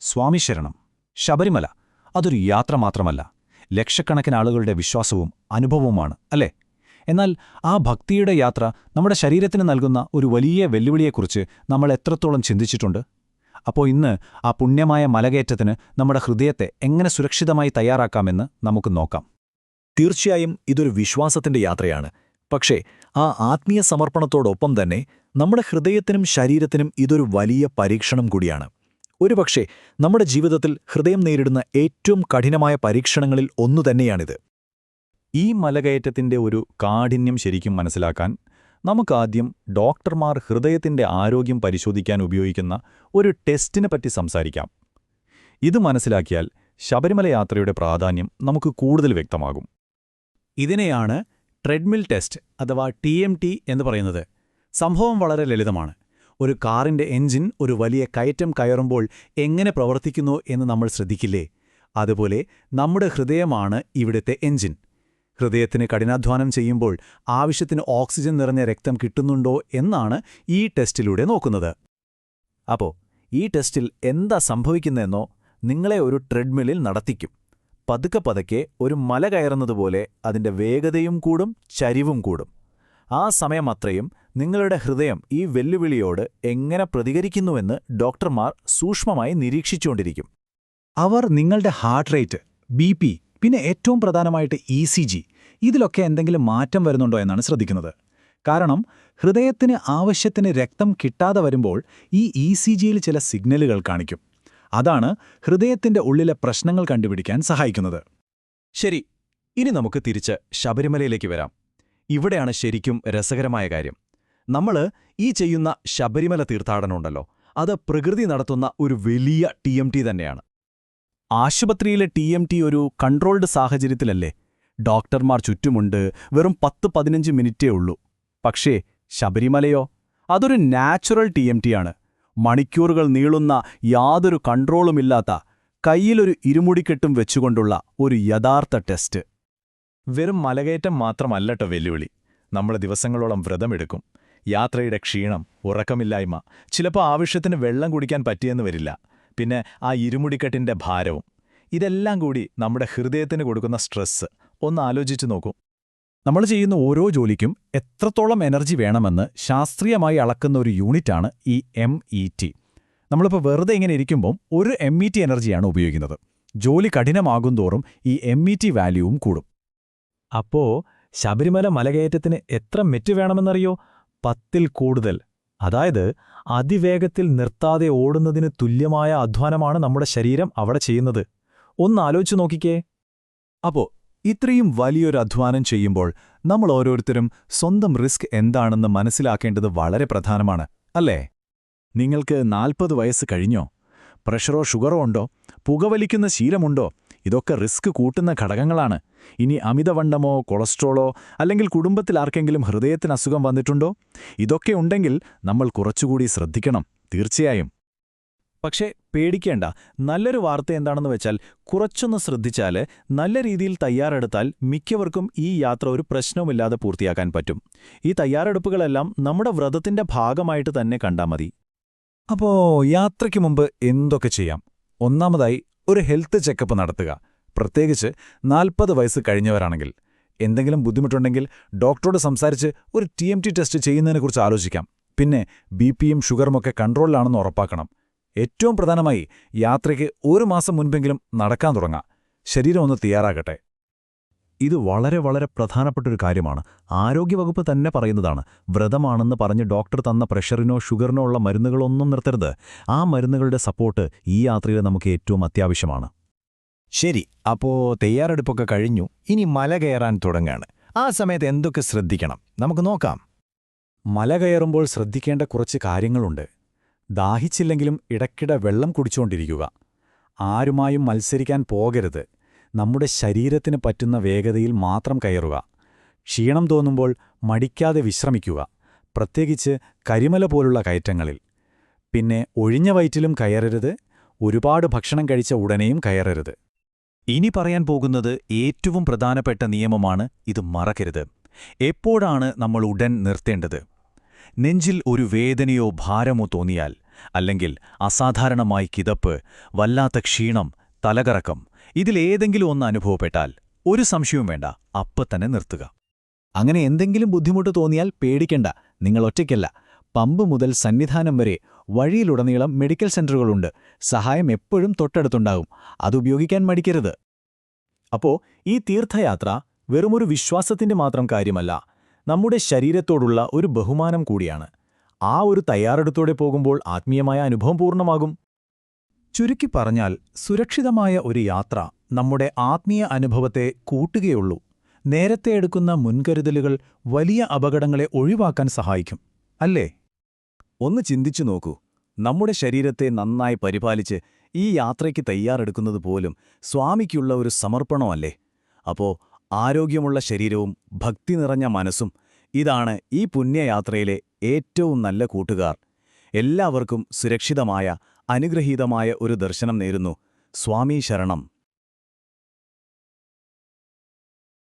സ്വാമി ശരണം. ശബരിമല അതൊരു യാത്ര മാത്രമല്ല ലക്ഷക്കണക്കിന് ആളുകളുടെ വിശ്വാസവും അനുഭവവുമാണ് അല്ലേ? എന്നാൽ ആ ഭക്തിയുടെ യാത്ര നമ്മുടെ ശരീരത്തിന് നൽകുന്ന ഒരു വലിയ വെല്ലുവിളിയെക്കുറിച്ച് നമ്മൾ എത്രത്തോളം ചിന്തിച്ചിട്ടുണ്ട്? അപ്പോൾ ഇന്ന് ആ പുണ്യമായ മലകയറ്റത്തിന് നമ്മുടെ ഹൃദയത്തെ എങ്ങനെ സുരക്ഷിതമായി തയ്യാറാക്കാമെന്ന് നമുക്ക് നോക്കാം. തീർച്ചയായും ഇതൊരു വിശ്വാസത്തിന്റെ യാത്രയാണ്. പക്ഷേ ആ ആത്മീയ സമർപ്പണത്തോടൊപ്പം തന്നെ നമ്മുടെ ഹൃദയത്തിനും ശരീരത്തിനും ഇതൊരു വലിയ പരീക്ഷണം കൂടിയാണ്. ഒരുപക്ഷെ നമ്മുടെ ജീവിതത്തിൽ ഹൃദയം നേരിടുന്ന ഏറ്റവും കഠിനമായ പരീക്ഷണങ്ങളിൽ ഒന്നു തന്നെയാണിത്. ഈ മലകയറ്റത്തിന്റെ ഒരു കാഠിന്യം ശരിക്കും മനസ്സിലാക്കാൻ നമുക്കാദ്യം ഡോക്ടർമാർ ഹൃദയത്തിന്റെ ആരോഗ്യം പരിശോധിക്കാൻ ഉപയോഗിക്കുന്ന ഒരു ടെസ്റ്റിനെ പറ്റി സംസാരിക്കാം. ഇത് മനസ്സിലാക്കിയാൽ ശബരിമല യാത്രയുടെ പ്രാധാന്യം നമുക്ക് കൂടുതൽ വ്യക്തമാകും. ഇതിനെയാണ് ട്രെഡ്മിൽ ടെസ്റ്റ് അഥവാ ടി എന്ന് പറയുന്നത്. സംഭവം വളരെ ലളിതമാണ്. ഒരു കാറിന്റെ എഞ്ചിൻ ഒരു വലിയ കയറ്റം കയറുമ്പോൾ എങ്ങനെ പ്രവർത്തിക്കുന്നു എന്ന് നമ്മൾ ശ്രദ്ധിക്കില്ലേ? അതുപോലെ നമ്മുടെ ഹൃദയമാണ് ഇവിടുത്തെ എഞ്ചിൻ ഹൃദയത്തിന് കഠിനാധ്വാനം ചെയ്യുമ്പോൾ ആവശ്യത്തിന് ഓക്സിജൻ നിറഞ്ഞ രക്തം കിട്ടുന്നുണ്ടോ എന്നാണ് ഈ ടെസ്റ്റിലൂടെ നോക്കുന്നത്. അപ്പോൾ ഈ ടെസ്റ്റിൽ എന്താ സംഭവിക്കുന്നതെന്നോ നിങ്ങളെ ഒരു ട്രെഡ്മില്ലിൽ നടത്തിക്കും. പതുക്കെ പതുക്കെ ഒരു മല കയറുന്നതുപോലെ അതിന്റെ വേഗതയും കൂടും ചരിവും കൂടും. ആ സമയം അത്രയും നിങ്ങളുടെ ഹൃദയം ഈ വെല്ലുവിളിയോട് എങ്ങനെ പ്രതികരിക്കുന്നുവെന്ന് ഡോക്ടർമാർ സൂക്ഷ്മമായി നിരീക്ഷിച്ചുകൊണ്ടിരിക്കും. അവർ നിങ്ങളുടെ ഹാർട്ട് റേറ്റ് ബി പി പിന്നെ ഏറ്റവും പ്രധാനമായിട്ട് ഇ സി ജി ഇതിലൊക്കെ എന്തെങ്കിലും മാറ്റം വരുന്നുണ്ടോ എന്നാണ് ശ്രദ്ധിക്കുന്നത്. കാരണം ഹൃദയത്തിന് ആവശ്യത്തിന് രക്തം കിട്ടാതെ വരുമ്പോൾ ഈ ഇ സി ജിയിൽ ചില സിഗ്നലുകൾ കാണിക്കും. അതാണ് ഹൃദയത്തിന്റെ ഉള്ളിലെ പ്രശ്നങ്ങൾ കണ്ടുപിടിക്കാൻ സഹായിക്കുന്നത്. ശരി ഇനി നമുക്ക് തിരിച്ച് ശബരിമലയിലേക്ക് വരാം. ഇവിടെയാണ് ശരിക്കും രസകരമായ കാര്യം. നമ്മൾ ഈ ചെയ്യുന്ന ശബരിമല തീർത്ഥാടനമുണ്ടല്ലോ. അത് പ്രകൃതി നടത്തുന്ന ഒരു വലിയ ടി എം ടി തന്നെയാണ്. ആശുപത്രിയിലെ ടി എം ടി ഒരു കൺട്രോൾഡ് സാഹചര്യത്തിലല്ലേ? ഡോക്ടർമാർ ചുറ്റുമുണ്ട് വെറും പത്ത് പതിനഞ്ച് മിനിറ്റേ ഉള്ളൂ. പക്ഷേ ശബരിമലയോ? അതൊരു നാച്ചുറൽ ടി എം ടിയാണ് മണിക്കൂറുകൾ നീളുന്ന യാതൊരു കൺട്രോളുമില്ലാത്ത കയ്യിലൊരു ഇരുമുടിക്കെട്ടും വെച്ചുകൊണ്ടുള്ള ഒരു യഥാർത്ഥ ടെസ്റ്റ്. വെറും മലകയറ്റം മാത്രമല്ലട്ടോ വെല്ലുവിളി. നമ്മൾ ദിവസങ്ങളോളം വ്രതമെടുക്കും. യാത്രയുടെ ക്ഷീണം ഉറക്കമില്ലായ്മ ചിലപ്പോൾ ആവശ്യത്തിന് വെള്ളം കുടിക്കാൻ പറ്റിയെന്ന് വരില്ല. പിന്നെ ആ ഇരുമുടിക്കെട്ടിന്റെ ഭാരവും. ഇതെല്ലാം കൂടി നമ്മുടെ ഹൃദയത്തിന് കൊടുക്കുന്ന സ്ട്രെസ് ഒന്ന് ആലോചിച്ചു നോക്കൂ. നമ്മൾ ചെയ്യുന്ന ഓരോ ജോലിക്കും എത്രത്തോളം എനർജി വേണമെന്ന് ശാസ്ത്രീയമായി അളക്കുന്ന ഒരു യൂണിറ്റാണ് ഈ എം ഇ ടി നമ്മളിപ്പോൾ വെറുതെ ഇങ്ങനെ ഇരിക്കുമ്പോൾ ഒരു എം ഇ ടി എനർജിയാണ് ഉപയോഗിക്കുന്നത്. ജോലി കഠിനമാകുന്തോറും ഈ എം ഇ ടി വാല്യൂവും കൂടും. അപ്പോൾ ശബരിമല മലകയറ്റത്തിന് എത്ര മെറ്റ് വേണമെന്നറിയോ? പത്തിൽ കൂടുതൽ അതായത് അതിവേഗത്തിൽ നിർത്താതെ ഓടുന്നതിന് തുല്യമായ അധ്വാനമാണ് നമ്മുടെ ശരീരം അവിടെ ചെയ്യുന്നത്. ഒന്ന് ആലോചിച്ചു നോക്കിക്കേ. അപ്പോ ഇത്രയും വലിയൊരു അധ്വാനം ചെയ്യുമ്പോൾ നമ്മൾ ഓരോരുത്തരും സ്വന്തം റിസ്ക് എന്താണെന്ന് മനസ്സിലാക്കേണ്ടത് വളരെ പ്രധാനമാണ് അല്ലേ? നിങ്ങൾക്ക് നാൽപ്പത് വയസ്സ് കഴിഞ്ഞോ? പ്രഷറോ ഷുഗറോ ഉണ്ടോ? പുകവലിക്കുന്ന ശീലമുണ്ടോ? ഇതൊക്കെ റിസ്ക് കൂട്ടുന്ന ഘടകങ്ങളാണ്. ഇനി അമിതവണ്ണമോ കൊളസ്ട്രോളോ അല്ലെങ്കിൽ കുടുംബത്തിൽ ആർക്കെങ്കിലും ഹൃദയത്തിന് അസുഖം വന്നിട്ടുണ്ടോ? ഇതൊക്കെ ഉണ്ടെങ്കിൽ നമ്മൾ കുറച്ചുകൂടി ശ്രദ്ധിക്കണം തീർച്ചയായും. പക്ഷേ പേടിക്കേണ്ട. നല്ലൊരു വാർത്ത എന്താണെന്ന് വെച്ചാൽ കുറച്ചൊന്ന് ശ്രദ്ധിച്ചാൽ നല്ല രീതിയിൽ തയ്യാറെടുത്താൽ മിക്കവർക്കും ഈ യാത്ര ഒരു പ്രശ്നവുമില്ലാതെ പൂർത്തിയാക്കാൻ പറ്റും. ഈ തയ്യാറെടുപ്പുകളെല്ലാം നമ്മുടെ വ്രതത്തിന്റെ ഭാഗമായിട്ട് തന്നെ കണ്ടാൽ മതി. അപ്പോൾ യാത്രയ്ക്ക് മുമ്പ് എന്തൊക്കെ ചെയ്യാം? ഒന്നാമതായി ഒരു ഹെൽത്ത് ചെക്കപ്പ് നടത്തുക. പ്രത്യേകിച്ച് നാൽപ്പത് വയസ്സ് കഴിഞ്ഞവരാണെങ്കിൽ. എന്തെങ്കിലും ബുദ്ധിമുട്ടുണ്ടെങ്കിൽ ഡോക്ടറോട് സംസാരിച്ച് ഒരു ടി എം ടി ടെസ്റ്റ് ചെയ്യുന്നതിനെക്കുറിച്ച് ആലോചിക്കാം. പിന്നെ ബി പിയും ഷുഗറുമൊക്കെ കൺട്രോളിലാണെന്ന് ഉറപ്പാക്കണം. ഏറ്റവും പ്രധാനമായി യാത്രയ്ക്ക് ഒരു മാസം മുൻപെങ്കിലും നടക്കാൻ തുടങ്ങാം. ശരീരം ഒന്ന് തയ്യാറാകട്ടെ. ഇത് വളരെ വളരെ പ്രധാനപ്പെട്ട ഒരു കാര്യമാണ്. ആരോഗ്യവകുപ്പ് തന്നെ പറയുന്നതാണ് വ്രതമാണെന്ന് പറഞ്ഞ് ഡോക്ടർ തന്ന പ്രഷറിനോ ഷുഗറിനോ ഉള്ള മരുന്നുകളൊന്നും നിർത്തരുത്. ആ മരുന്നുകളുടെ സപ്പോർട്ട് ഈ യാത്രയിൽ നമുക്ക് ഏറ്റവും അത്യാവശ്യമാണ്. ശരി അപ്പോ തയ്യാറെടുപ്പൊക്കെ കഴിഞ്ഞു. ഇനി മല കയറാൻ തുടങ്ങാണ്. ആ സമയത്ത് എന്തൊക്കെ ശ്രദ്ധിക്കണം? നമുക്ക് നോക്കാം. മല കയറുമ്പോൾ ശ്രദ്ധിക്കേണ്ട കുറച്ച് കാര്യങ്ങളുണ്ട്. ദാഹിച്ചില്ലെങ്കിലും ഇടയ്ക്കിടെ വെള്ളം കുടിച്ചുകൊണ്ടിരിക്കുക ആരുമായും മത്സരിക്കാൻ പോകരുത്. നമ്മുടെ ശരീരത്തിന് പറ്റുന്ന വേഗതയിൽ മാത്രം കയറുക. ക്ഷീണം തോന്നുമ്പോൾ മടിക്കാതെ വിശ്രമിക്കുക. പ്രത്യേകിച്ച് കരിമല പോലുള്ള കയറ്റങ്ങളിൽ. പിന്നെ ഒഴിഞ്ഞ വയറ്റിലും കയറരുത്. ഒരുപാട് ഭക്ഷണം കഴിച്ച ഉടനെയും കയറരുത്. ഇനി പറയാൻ പോകുന്നത് ഏറ്റവും പ്രധാനപ്പെട്ട നിയമമാണ് ഇത് മറക്കരുത്. എപ്പോഴാണ് നമ്മൾ ഉടൻ നിർത്തേണ്ടത്? നെഞ്ചിൽ ഒരു വേദനയോ ഭാരമോ തോന്നിയാൽ അല്ലെങ്കിൽ അസാധാരണമായി കിതപ്പ് വല്ലാത്ത ക്ഷീണം തലകറക്കം ഇതിലേതെങ്കിലും ഒന്ന് അനുഭവപ്പെട്ടാൽ ഒരു സംശയവും വേണ്ട അപ്പത്തന്നെ തന്നെ നിർത്തുക. അങ്ങനെ എന്തെങ്കിലും ബുദ്ധിമുട്ട് തോന്നിയാൽ പേടിക്കണ്ട നിങ്ങൾ ഒറ്റയ്ക്കല്ല. പമ്പ് മുതൽ സന്നിധാനം വരെ വഴിയിലുടനീളം മെഡിക്കൽ സെന്ററുകളുണ്ട്. സഹായം എപ്പോഴും തൊട്ടടുത്തുണ്ടാകും. അതുപയോഗിക്കാൻ മടിക്കരുത്. അപ്പോ ഈ തീർത്ഥയാത്ര വെറുമൊരു വിശ്വാസത്തിന്റെ മാത്രം കാര്യമല്ല നമ്മുടെ ശരീരത്തോടുള്ള ഒരു ബഹുമാനം കൂടിയാണ്. ആ ഒരു തയ്യാറെടുത്തോടെ പോകുമ്പോൾ ആത്മീയമായ അനുഭവം പൂർണമാകും. ചുരുക്കി പറഞ്ഞാൽ സുരക്ഷിതമായ ഒരു യാത്ര നമ്മുടെ ആത്മീയ അനുഭവത്തെ കൂട്ടുകയുള്ളൂ. നേരത്തെ എടുക്കുന്ന മുൻകരുതലുകൾ വലിയ അപകടങ്ങളെ ഒഴിവാക്കാൻ സഹായിക്കും അല്ലേ? ഒന്ന് ചിന്തിച്ചു നോക്കൂ. നമ്മുടെ ശരീരത്തെ നന്നായി പരിപാലിച്ച് ഈ യാത്രയ്ക്ക് തയ്യാറെടുക്കുന്നത് പോലും സ്വാമിക്കുള്ള ഒരു സമർപ്പണമല്ലേ? അപ്പോ ആരോഗ്യമുള്ള ശരീരവും ഭക്തി നിറഞ്ഞ മനസ്സും ഇതാണ് ഈ പുണ്യയാത്രയിലെ ഏറ്റവും നല്ല കൂട്ടുകാർ. എല്ലാവർക്കും സുരക്ഷിതമായ അനുഗ്രഹീതമായ ഒരു ദർശനം നേരുന്നു. സ്വാമി ശരണം.